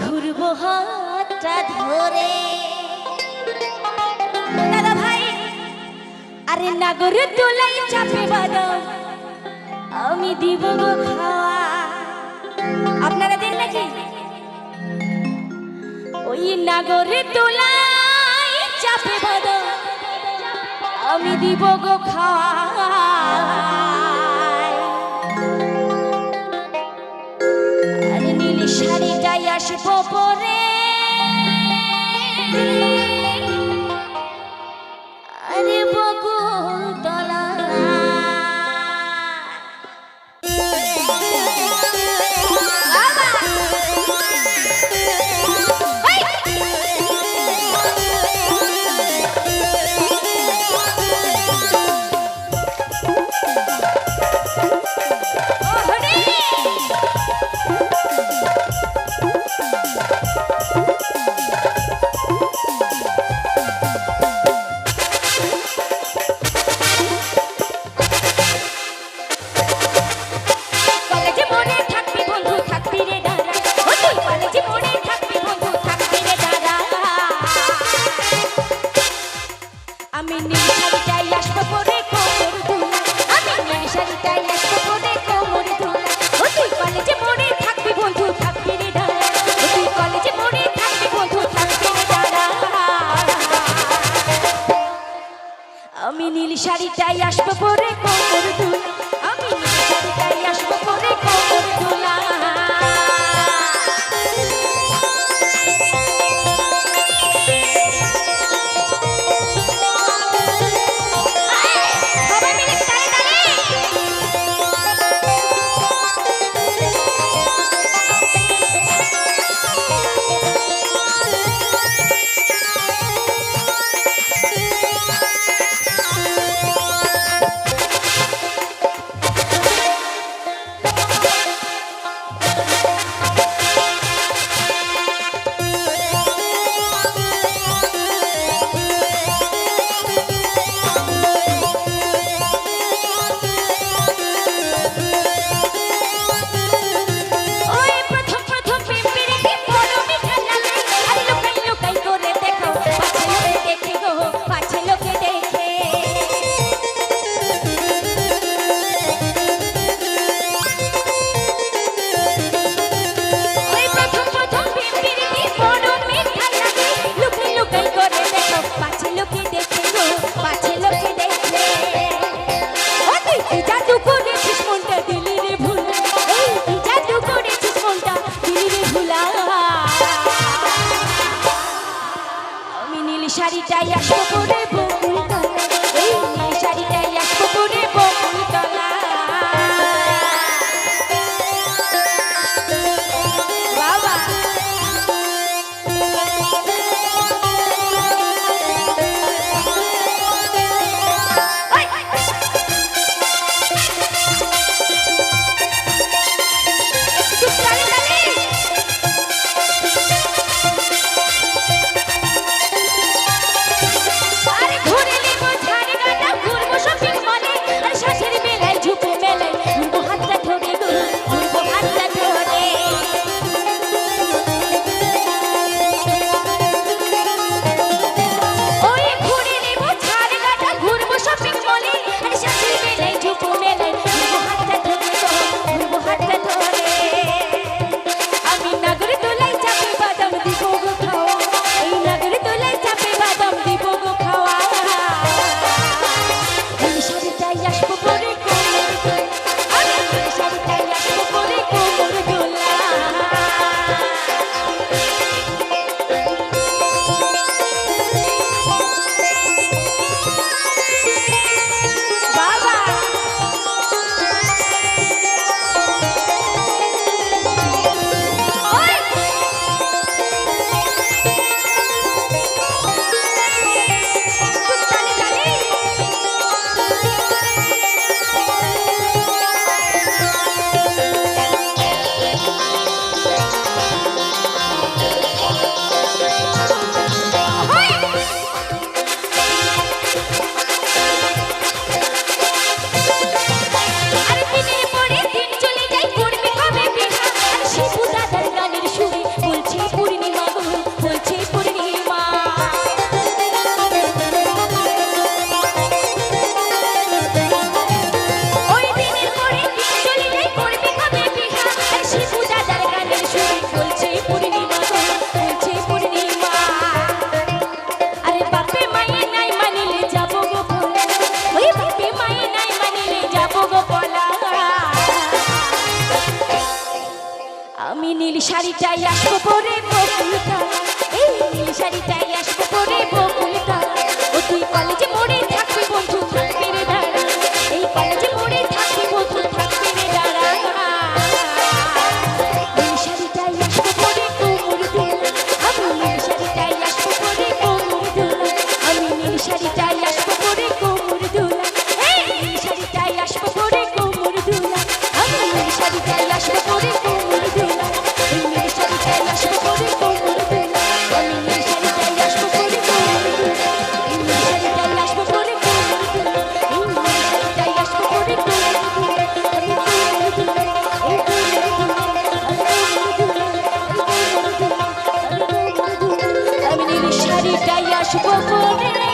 ঘুরবো হাতটা ধরে। দাদা ভাই, আরে নাগরে তোলাই চাপে বাদাম আমি দিব গো খাওয়া। আপনারা দেন নাকি? ওই নাগরে তোলাই চাপে বাদাম আমি দিব গো খাওয়া। আরে যাই আসব পরে। আমি নীল শাড়িটাই আসব পরে কোমর আমি শাড়িটাই আসব পরে কোমর ay. আমি নীল শাড়িটাই আসব পরে বকুলতা এই নীল শাড়িটাই আসব পরে আসব করে